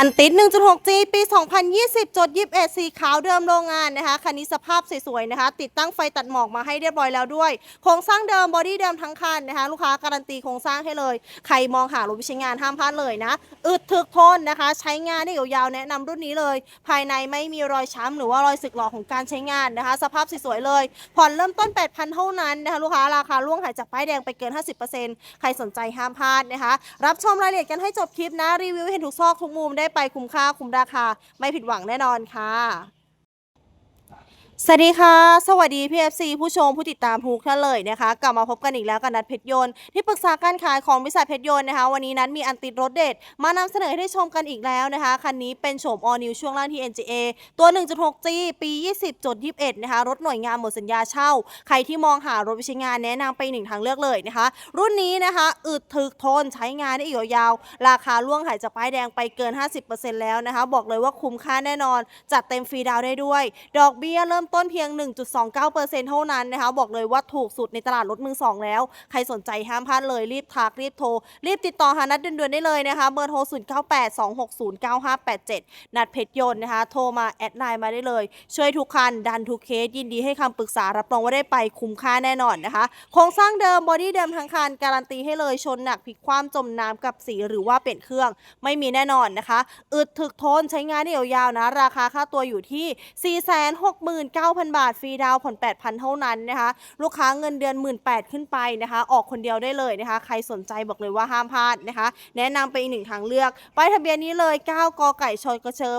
อันติด 1.6G ปี 2020จด21สีขาวเดิมโรงงานนะคะ คันนี้สภาพสวยๆนะคะ ติดตั้งไฟตัดหมอกมาให้เรียบร้อยแล้วด้วย โครงสร้างเดิมบอดี้เดิมทั้งคันนะคะ ลูกค้าการันตีโครงสร้างให้เลย ใครมองหารถไปใช้งานห้ามพลาดเลยนะ อึดถึกทนนะคะ ใช้งานได้ยาวๆแนะนำรุ่นนี้เลย ภายในไม่มีรอยช้ำหรือว่ารอยสึกหรอของการใช้งานนะคะ สภาพสวยๆเลย ผ่อนเริ่มต้น 8,000 เท่านั้นนะคะลูกค้าราคาล่วงหายจากป้ายแดงไปเกิน 50%ใครสนใจห้ามพลาดนะคะ รับชมรายละเอียดกันให้จบคลิปนะรีวิวเห็นทุกซอกทุกมุมได้ไปคุ้มค่าคุ้มราคา ไม่ผิดหวังแน่นอนค่ะ สวัสดีค่ะ สวัสดี PFC ผู้ชมผู้ติดตามทุกท่านเลยนะคะ กลับมาพบกันอีกแล้วกับนัดเพชรยนต์ที่ปรึกษาการขายของบริษัทเพชรยนต์นะคะ วันนี้นัดมีอันติดรถเด็ด มานำเสนอให้ได้ชมกันอีกแล้วนะคะ คันนี้เป็นโฉม all new ช่วงล่างที่ NGA ตัว 1.6G ปี 20.21 นะคะ รถหน่วยงานหมดสัญญาเช่า ใครที่มองหารถไปใช้งานแนะนำไปหนึ่งทางเลือกเลยนะคะ รุ่นนี้นะคะอึดถึกทนใช้งานได้อีกยาว ราคาล่วงหายจากป้ายแดงไปเกิน 50%แล้วนะคะ บอกเลยว่าคุ้มค่าแน่นอนจัดเต็มฟรีดาวได้ด้วย ดอกเบี้ยเริ่มต้นเพียง 1.29%เท่านั้นนะคะ บอกเลยว่าถูกสุดในตลาดรถมือสองแล้ว ใครสนใจห้ามพลาดเลยรีบทักรีบโทร รีบติดต่อหานัดด่วนๆได้เลยนะคะ เบอร์โทร 0982609587 นัดเพชรยนต์นะคะ โทรมาแอดไลน์มาได้เลย ช่วยทุกคัน ดันทุกเคสยินดีให้คำปรึกษารับรองว่าได้ไปคุ้มค่าแน่นอนนะคะ โครงสร้างเดิมบอดี้เดิมทั้งคันการันตีให้เลยชนหนักพลิกคว่ำจมน้ำกับสีหรือว่าเปลี่ยนเครื่องไม่มีแน่นอนนะคะ อึดถึกทนใช้งานได้ยาวๆนะ ราคาค่าตัวอยู่ที่ 4 6 9 0 9,000 บาท ฟรีดาวผ่อน 8,000 เท่านั้นนะคะ ลูกค้าเงินเดือน 18,000 ขึ้นไปนะคะ ออกคนเดียวได้เลยนะคะ ใครสนใจบอกเลยว่าห้ามพลาดนะคะ แนะนำไปอีกหนึ่งทางเลือกป้ายทะเบียนนี้เลย 9 กไก่ชอยกระเชอ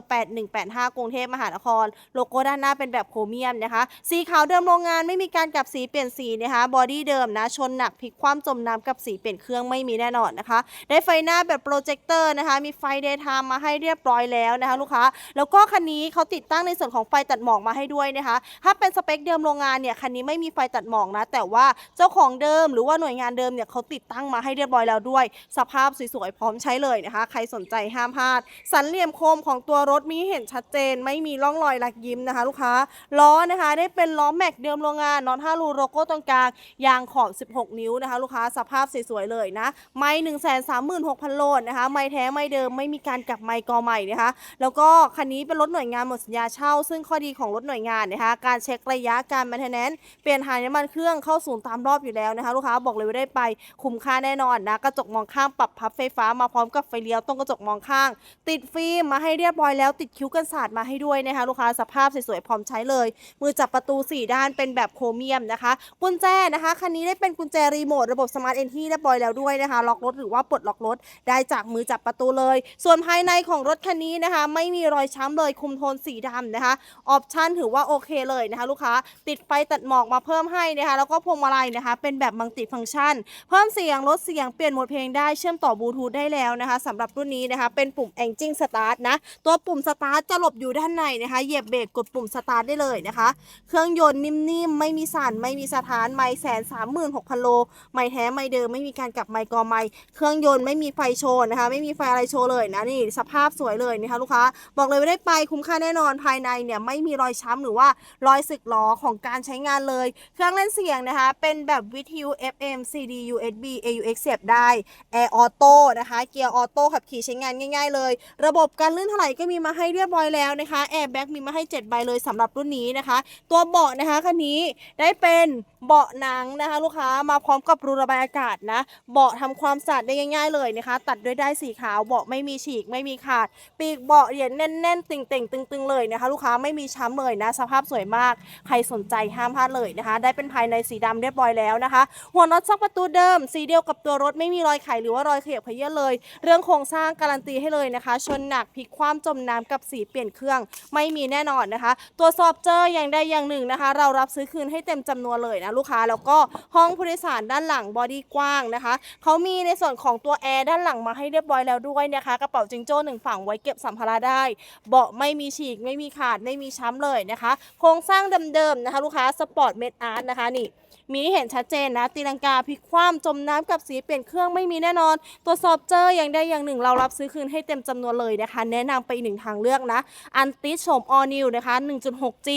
8185 กรุงเทพมหานคร โลโก้ด้านหน้าเป็นแบบโครเมียมนะคะ สีขาวเดิมโรงงานไม่มีการกลับสีเปลี่ยนสีนะคะ บอดี้เดิมนะ ชนหนักพลิกคว่ำจมน้ำกับสีเปลี่ยนเครื่องไม่มีแน่นอนนะคะ ได้ไฟหน้าแบบโปรเจคเตอร์นะคะ มีไฟเดย์ไทม์มาให้เรียบร้อยแล้วนะคะ ลูกค้า แล้วก็คันนี้เขาติดตั้งในส่วนของไฟตัดหมอกมาให้ด้วยนะคะถ้าเป็นสเปคเดิมโรงงานเนี่ยคันนี้ไม่มีไฟตัดหมอกนะ แต่ว่าเจ้าของเดิมหรือว่าหน่วยงานเดิมเนี่ยเขาติดตั้งมาให้เรียบร้อยแล้วด้วย สภาพสวยๆพร้อมใช้เลยนะคะ ใครสนใจห้ามพลาด สันเหลี่ยมโคมของตัวรถมีเห็นชัดเจน ไม่มีร่องรอยหลักยิ้มนะคะ ลูกค้าล้อนะคะ ได้เป็นล้อแม็กเดิมโรงงานน็อต5รูโลโก้ตรงกลางยางขอบ 16 นิ้วนะคะ ลูกค้าสภาพสวยๆเลยนะไม่1 3 6 0 0 0โลดนะคะ ไม่แท้ไม่เดิมไม่มีการกลับไมค์กอใหม่นะคะ แล้วก็คันนี้เป็นรถหน่วยงานหมดสัญญาเช่า ซึ่งข้อดีของรถหน่วยงานนะคะการเช็คระยะการแมนเทนแนนเปลี่ยนถ่ายน้ำมันเครื่องเข้าศูนย์ตามรอบอยู่แล้วนะคะลูกค้าบอกเลยว่าได้ไปคุ้มค่าแน่นอนนะกระจกมองข้างปรับพับไฟฟ้ามาพร้อมกับไฟเลี้ยวตรงกระจกมองข้าง ติดฟิล์มมาให้เรียบร้อยแล้วติดคิ้วกันศาสตร์มาให้ด้วยนะคะลูกค้าสภาพสวยๆพร้อมใช้เลย มือจับประตู 4 ด้านเป็นแบบโครเมียมนะคะ กุญแจนะคะคันนี้ได้เป็นกุญแจรีโมทระบบสมาร์ทเอนที่เรียบร้อยแล้วด้วยนะคะล็อกรถหรือว่าปลดล็อกรถได้จากมือจับประตูเลย ส่วนภายในของรถคันนี้นะคะ ไม่มีรอยช้ำเลยคุมโทนสีดำนะคะออปชั่นถือว่าโอเคเลยนะคะ ลูกค้าติดไฟตัดหมอกมาเพิ่มให้นะคะ แล้วก็พวงมาลัยนะคะ เป็นแบบมัลติฟังก์ชัน เพิ่มเสียงลดเสียงเปลี่ยนโหมดเพลงได้เชื่อมต่อบลูทูธได้แล้วนะคะสำหรับรุ่นนี้นะคะ เป็นปุ่ม Engine Start นะ ตัวปุ่ม Start จะหลบอยู่ด้านในนะคะ เหยียบเบรกกดปุ่ม Start ได้เลยนะคะ เครื่องยนต์นิ่มๆ ไม่มีสั่นไม่มีสถานไม่แสนสามหมื่นหกพันโลไม่แท้ไม่เดิมไม่มีการกลับไมค์กอไมค์เครื่องยนต์ไม่มีไฟโชว์นะคะ ไม่มีไฟอะไรโชว์เลยนะนี่สภาพสวยเลยนะคะลูกค้าบอกเลยว่าได้ไปคุ้มค่าแน่นอนภายในเนี่ยไม่มีรอยช้ำหรือว่ารอยสึกล้อของการใช้งานเลย เครื่องเล่นเสียงนะคะ เป็นแบบวิทยุ FM CD USB AUX เสียบได้ Air Auto นะคะ เกียร์ออโต้ขับขี่ใช้งานง่าย ๆ เลย ระบบการลื่นถลายก็มีมาให้เรียบร้อยแล้วนะคะแอร์แบ็กมีมาให้ 7 ใบเลยสำหรับรุ่นนี้นะคะ ตัวเบาะนะคะคันนี้ได้เป็น เบาะหนังนะคะ ลูกค้ามาพร้อมกับรูระบายอากาศนะ เบาะทำความสะอาดได้ง่าย ๆ เลยนะคะ ตัดด้วยได้สีขาวเบาะไม่มีฉีกไม่มีขาด ปีกเบาะเหรียญแน่นๆ ติ่งๆ ตึง ๆ เลยนะคะ ลูกค้าไม่มีช้ำเลยนะ สภาพสวยมาก ใครสนใจห้ามพลาดเลยนะคะ ได้เป็นภายในสีดำเรียบร้อยแล้วนะคะ หัวน็อตซอกประตูเดิม สีเดียวกับตัวรถไม่มีรอยไขหรือว่ารอยเขยับเขยื้อนเลย เรื่องโครงสร้างการันตีให้เลยนะคะ ชนหนักพลิกคว่ำจมน้ำกับสีเปลี่ยนเครื่อง ไม่มีแน่นอนนะคะตรวสอบเจออย่างใดอย่างหนึ่งนะคะ เรารับซื้อคืนให้เต็มจำนวนเลยนะนะลูกค้าแล้วก็ห้องผู้โดยสารด้านหลังบอดี้กว้างนะคะเขามีในส่วนของตัวแอร์ด้านหลังมาให้เรียบร้อยแล้วด้วยนะคะกระเป๋าจิงโจ้หนึ่งฝั่งไว้เก็บสัมภาระได้ เบาะไม่มีฉีกไม่มีขาดไม่มีช้ำเลยนะคะ โครงสร้างเดิมๆนะคะ ลูกค้าสปอร์ตเมดอาร์ตนะคะนี่ มีให้เห็นชัดเจนนะ ตีลังกาพลิกคว่ำจมน้ำกับสีเปลี่ยนเครื่องไม่มีแน่นอน ตรวจสอบเจออย่างใดอย่างหนึ่งเรารับซื้อคืนให้เต็มจำนวนเลยนะคะ แนะนำไปอีกหนึ่งทางเลือกนะ อันติชมออนิวนะคะ 1.6G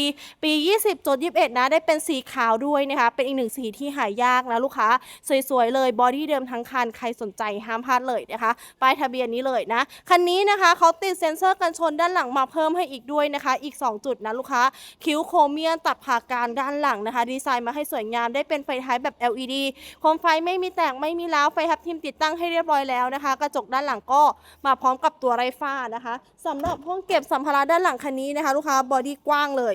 ปี 20จด21 นะ ได้เป็นสีขาวด้วยนะคะ เป็นอีกหนึ่งสีที่หายากนะลูกค้า สวยๆเลยบอดี้เดิมทั้งคันใครสนใจห้ามพลาดเลยนะคะป้ายทะเบียนนี้เลยนะคันนี้นะคะเขาติดเซ็นเซอร์กันชนด้านหลังมาเพิ่มให้อีกด้วยนะคะ อีก 2 จุดนะลูกค้าคิ้วโครเมียมตัดผ่ากางด้านหลังนะคะ ดีไซน์มาให้สวยงามได้เป็นไฟท้ายแบบ LED โคมไฟไม่มีแตกไม่มีล้าวไฟทับทิมติดตั้งให้เรียบร้อยแล้วนะคะ กระจกด้านหลังก็มาพร้อมกับตัวไรฟ้านะคะสำหรับห้องเก็บสัมภาระด้านหลังคันนี้นะคะ ลูกค้าบอดี้กว้างเลย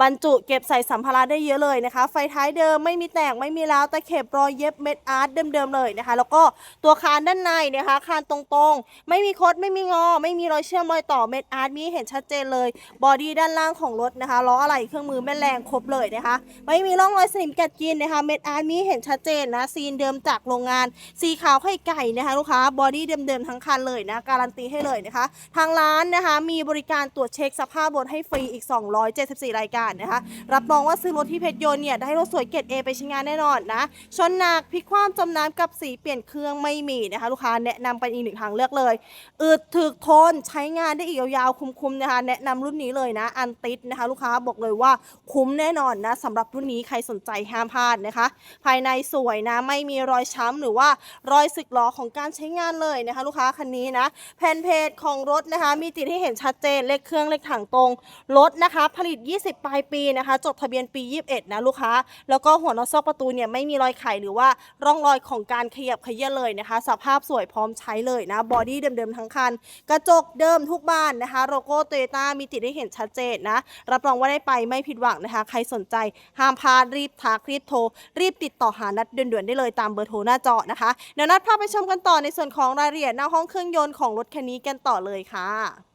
บรรจุเก็บใส่สัมภาระได้เยอะเลยนะคะ ไฟท้ายเดิมไม่มีแตกไม่มีร้าวตะเข็บรอยเย็บเม็ดอาร์ตเดิมๆเลยนะคะ แล้วก็ตัวคานด้านในนะคะ คานตรงๆ ไม่มีคดไม่มีงอ ไม่มีรอยเชื่อมรอยต่อเม็ดอาร์ตมีเห็นชัดเจนเลยบอดี้ด้านล่างของรถนะคะล้ออะไหล่เครื่องมือแม่แรงครบเลยนะคะ ไม่มีร่องรอยสนิมกัดกินนะคะเม็ดอาร์ตมีเห็นชัดเจนนะซีนเดิมจากโรงงาน สีขาวไข่ไก่นะคะลูกค้าบอดี้เดิมๆทั้งคันเลยนะการันตีให้เลยนะคะ ทางร้านนะคะมีบริการตรวจเช็คสภาพรถให้ฟรีอีก 274รายการนะคะ รับรองว่าซื้อรถที่เพชรยนต์เนี่ย ได้รถสวยเกรดเอไปใช้งานแน่นอนนะ ชนหนักพลิกคว่ำจมน้ำกับสีเปลี่ยนเครื่องไม่มีนะคะ ลูกค้าแนะนำไปอีกหนึ่งทางเลือกเลยอึดถึกทนใช้งานได้อีกยาวๆคุ้มๆนะคะ แนะนำรุ่นนี้เลยนะ อันติดนะคะ ลูกค้าบอกเลยว่าคุ้มแน่นอนนะสำหรับรุ่นนี้ใครสนใจห้ามพลาดนะคะ ภายในสวยนะไม่มีรอยช้ำหรือว่ารอยสึกหรอของการใช้งานเลยนะคะ ลูกค้าคันนี้นะแผ่นเพจของรถนะคะ มีติดให้เห็นชัดเจนเลขเครื่องเลขถังตรงรถนะคะ ผลิต 20ปลายปีนะคะ จดทะเบียนปี 21 นะลูกค้า แล้วก็หัวนอซอกประตูเนี่ยไม่มีรอยไขหรือว่าร่องรอยของการขยับขยื้เลยนะคะ สภาพสวยพร้อมใช้เลยนะ บอดี้เดิมๆทั้งคัน กระจกเดิมทุกบานนะคะโลโก้โตโยต้ามีติดให้เห็นชัดเจนนะ รับรองว่าได้ไปไม่ผิดหวังนะคะ ใครสนใจห้ามพลาดรีบทักรีบโทร รีบติดต่อหานัดด่วนๆได้เลยตามเบอร์โทรหน้าจอนะคะเดี๋ยวนัดพาไปชมกันต่อในส่วนของรายละเอียดหน้าห้องเครื่องยนต์ของรถคันนี้กันต่อเลยค่ะ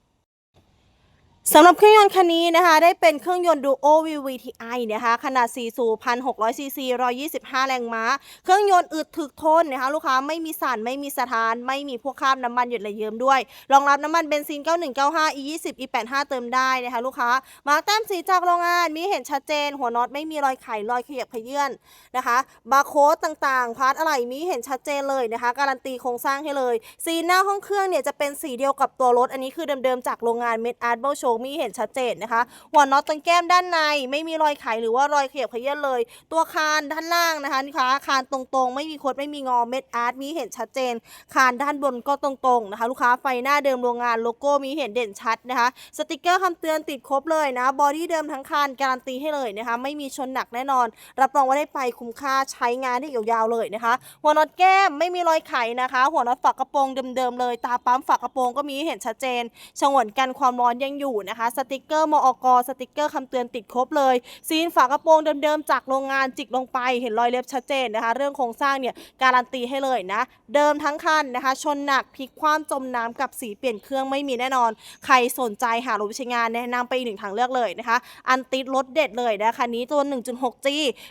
สำหรับเครื่องยนต์คันนี้นะคะ ได้เป็นเครื่องยนต์ Duo VVTi นะคะ ขนาด 4 สูบ 1,600ซีซี125 แรงม้า เครื่องยนต์อึดถึกทนนะคะ ลูกค้าไม่มีสั่นไม่มีสถาน ไม่มีพวกคราบน้ำมันหยดไหลเยิ้มด้วย รองรับน้ำมันเบนซิน 9195 E20 E85 เติมได้นะคะ ลูกค้า มาแต้มสีจากโรงงานมีเห็นชัดเจน หัวน็อตไม่มีรอยไขรอยขยับขยื่นนะคะ บาร์โค้ดต่างๆ พาร์ทอะไรมีเห็นชัดเจนเลยนะคะ การันตีโครงสร้างให้เลย สีหน้าห้องเครื่องเนี่ยจะเป็นสีเดียวกับตัวรถ อันนี้คือเดิมๆจากโรงงานเมดอาร์ตเบลโชมีเห็นชัดเจนนะคะ หัวน็อตตรงแก้มด้านใน ไม่มีรอยไขหรือว่ารอยเขยับเขยื้อนเลย ตัวคานด้านล่างนะคะนี่คะคานตรงๆ ไม่มีคดไม่มีงอเม็ดอาร์ตมีเห็นชัดเจน คานด้านบนก็ตรงๆนะคะลูกค้าไฟหน้าเดิมโรงงานโลโก้มีเห็นเด่นชัดนะคะสติกเกอร์คำเตือนติดครบเลยนะบอดี้เดิมทั้งคันการันตีให้เลยนะคะไม่มีชนหนักแน่นอน รับรองว่าได้ไปคุ้มค่าใช้งานได้ยาวๆเลยนะคะ หัวน็อตแก้มไม่มีรอยไขนะคะ หัวน็อตฝักกระโปรงเดิมๆเลย ตาปั๊มฝักกระโปรงก็มีเห็นชัดเจนฉงนกันความร้อนยังอยู่นะคะ สติกเกอร์มอกสติกเกอร์คำเตือนติดครบเลย ซีนฝากระโปรงเดิมๆ จากโรงงานจิกลงไป เห็นรอยเล็บชัดเจนนะคะ เรื่องโครงสร้างเนี่ยการันตีให้เลยนะ เดิมทั้งคันนะคะ ชนหนักพลิกคว่ำจมน้ำกับสีเปลี่ยนเครื่องไม่มีแน่นอน ใครสนใจหารถวิชงานแนะนำไปอีกหนึ่งทางเลือกเลยนะคะ อันติดรถเด็ดเลยนะคะคันนี้ตัว 1.6G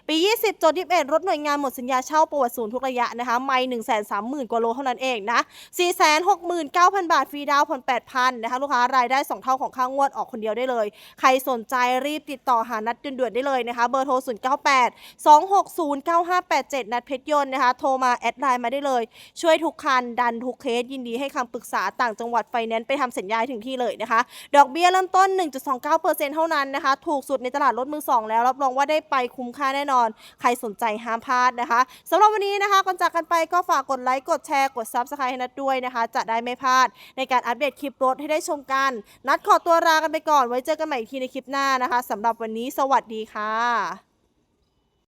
ปี 20จด21รถหน่วยงานหมดสัญญาเช่าประวัติศูนย์ทุกระยะนะคะไม่1 3 0 0 0 0กว่าโลเท่านั้นเองนะ469,000 บาทฟรีดาวน์ผ่อน8,000นะคะลูกค้ารายได้ 2 เท่าของค่างวดออกคนเดียวได้เลย ใครสนใจรีบติดต่อหานัดด่วนๆได้เลยนะคะ เบอร์โทร 098 260 9587 นัดเพชรยนต์นะคะ โทรมาแอดไลน์มาได้เลย ช่วยทุกคัน ดันทุกเคส ยินดีให้คำปรึกษาต่างจังหวัดไฟแนนซ์ไปทำสัญญาถึงที่เลยนะคะ ดอกเบี้ยเริ่มต้น 1.29%เท่านั้นนะคะ ถูกสุดในตลาดรถมือสองแล้ว รับรองว่าได้ไปคุ้มค่าแน่นอน ใครสนใจห้ามพลาดนะคะสำหรับวันนี้นะคะก่อนจากกันไปก็ฝากกดไลค์ กดแชร์ กด Subscribe ให้นัดด้วยนะคะ จะได้ไม่พลาดในการอัปเดตคลิปรถให้ได้ชมกัน นัดขอตัวลากันไปก่อนไว้เจอกันใหม่อีกทีในคลิปหน้านะคะสำหรับวันนี้สวัสดีค่ะ